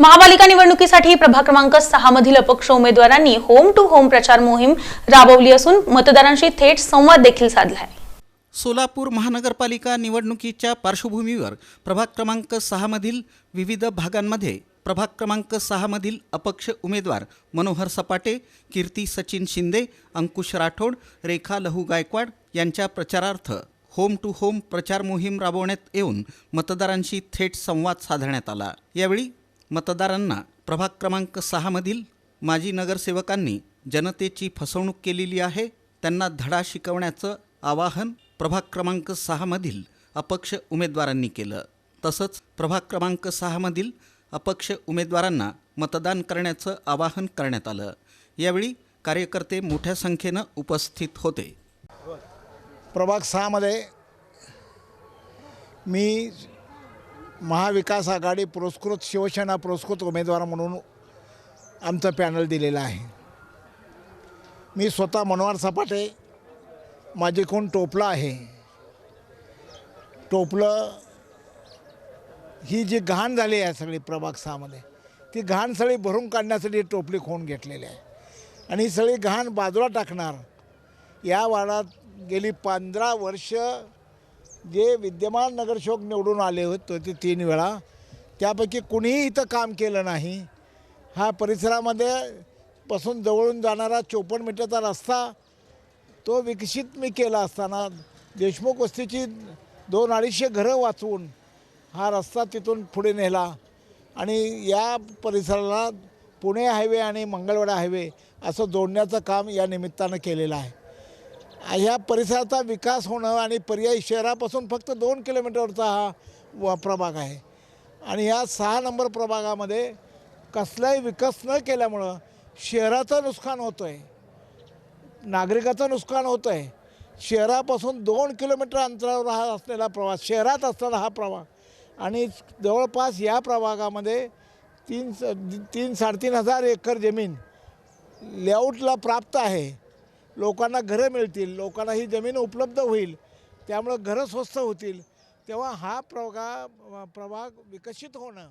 महापालिका निवडणुकीसाठी प्रभाग क्रमांक सहा मधील अपक्ष उमेदवारांनी होम टू होम प्रचार मोहीम राबवली असून मतदारांशी थेट संवाद देखील साधला आहे सोलापूर महानगरपालिका निवडणुकीच्या पार्श्वभूमीवर प्रभाग क्रमांक सहामधील विविध भागांमध्ये प्रभाग क्रमांक सहामधील अपक्ष उमेदवार मनोहर सपाटे कीर्ती सचिन शिंदे अंकुश राठोड रेखा लहू गायकवाड यांच्या प्रचारार्थ होम टू होम प्रचार मोहीम राबवण्यात येऊन मतदारांशी थेट संवाद साधण्यात आला. यावेळी मतदारांना प्रभाग क्रमांक सहामधील माजी नगरसेवकांनी जनतेची फसवणूक केलेली आहे त्यांना धडा शिकवण्याचं आवाहन प्रभाग क्रमांक सहामधील अपक्ष उमेदवारांनी केलं. तसंच प्रभाग क्रमांक सहामधील अपक्ष उमेदवारांना मतदान करण्याचं आवाहन करण्यात आलं. यावेळी कार्यकर्ते मोठ्या संख्येनं उपस्थित होते. प्रभाग सहामध्ये मी महाविकास आघाडी पुरस्कृत शिवसेना पुरस्कृत उमेदवार म्हणून आमचं पॅनल दिलेलं आहे. मी स्वतः मनोहर सपाटे माझी कोण टोपलं आहे? टोपलं ही जी घाण झाली आहे सगळी प्रभाग सहामध्ये ती घाण सगळी भरून काढण्यासाठी टोपली खोन घेतलेली आहे. आणि ही सगळी घाण बाजूला टाकणार या वाडात गेली पंधरा वर्ष जे विद्यमान नगरसेवक निवडून आले होते ते तीन वेळा त्यापैकी कुणीही इथं काम केलं नाही. हा परिसरामध्ये पासून जवळून जाणारा चोपन्न मीटरचा रस्ता तो विकसित मी केला असताना देशमुख वस्तीची दोन अडीचशे घरं वाचवून हा रस्ता तिथून पुढे नेला. आणि या परिसराला पुणे हायवे आणि मंगळवाडा हायवे असं जोडण्याचं काम या निमित्तानं केलेलं आहे. ह्या परिसराचा विकास होणं आणि पर्यायी शहरापासून फक्त दोन किलोमीटरचा हा व प्रभाग आहे. आणि ह्या सहा नंबर प्रभागामध्ये कसलाही विकास न केल्यामुळं शहराचं नुकसान होतं आहे नागरिकाचं नुकसान होतं आहे शहरापासून दोन किलोमीटर अंतरावर हा असलेला प्रवास शहरात असणारा हा प्रवाग आणि जवळपास या प्रभागामध्ये तीन स तीन साडेतीन हजार एकर जमीन लेआउटला प्राप्त आहे. लोकांना घरं मिळतील लोकांना ही जमीन उपलब्ध होईल त्यामुळं घरं स्वस्त होतील. तेव्हा हा प्रभाग प्रभाग विकसित होणं